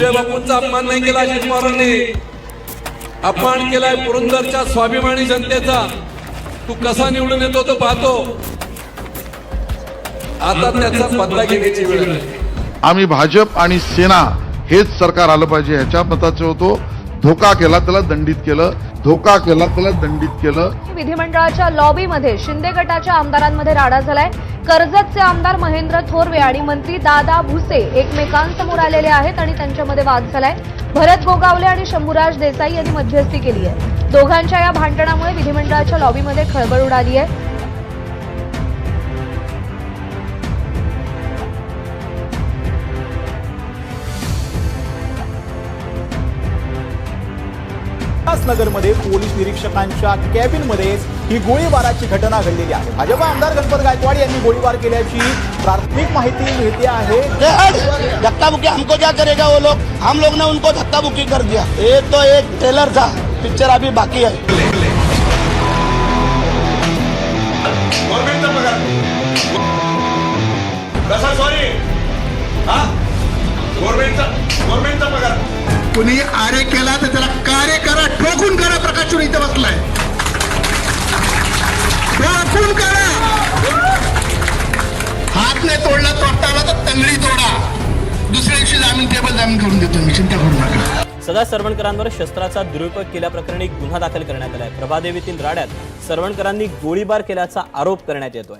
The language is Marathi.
विजय बापूंचा अपमान नाही केला अजित पवारांनी. अपमान केलाय पुरंदरच्या स्वाभिमानी जनतेचा. तू कसा निवडून येतो तो पाहतो. आता त्याचा बदला घेण्याची वेळ आम्ही भाजप आणि सेना हेच सरकार आलं पाहिजे ह्याच्या मताचे होतो. धोका केला त्याला दंडित केलं. धोका केला त्याला दंडित केलं. विधिमंडळाच्या लॉबीमध्ये शिंदे गटाच्या आमदारांमध्ये राडा झालाय. कर्जतचे आमदार महेंद्र थोरवे आणि मंत्री दादा भुसे एकमेकांसमोर आलेले आहेत आणि त्यांच्यामध्ये वाद झालाय. भरत गोगावले आणि शंभूराज देसाई यांनी मध्यस्थी केली आहे. दोघांच्या या भांडणामुळे विधिमंडळाच्या लॉबीमध्ये खळबळ उडाली आहे. उल्हासनगरमध्ये पोलीस निरीक्षकांच्या कॅबिनमध्येच ही गोळीबाराची घटना घडलेली आहे. भाजपा आमदार गणपत गायकवाड यांनी गोळीबार केल्याची प्राथमिक माहिती मिळते आहे. धक्का मुक्की हमको क्या करेगा वो लोग? हम लोग ने उनको धक्का मुक्की कर दिया। ये तो एक ट्रेलर था। पिक्चर अभी बाकी है। कसा सॉरी हा गव्हर्नमेंटचा गव्हर्नमेंटचा पगार कुणी आरे केला तर त्याला नाही तोडला तोडता तर तंगडी तोडा. दुसऱ्या दिवशी जामीन टेबल जामीन करून देतो मी चिंता करू नका. सदा सरवणकरांवर शस्त्राचा दुरुपयोग केल्याप्रकरणी गुन्हा दाखल करण्यात आलाय. प्रभादेवीतील राड्यात सरवणकरांनी गोळीबार केल्याचा आरोप करण्यात येतोय.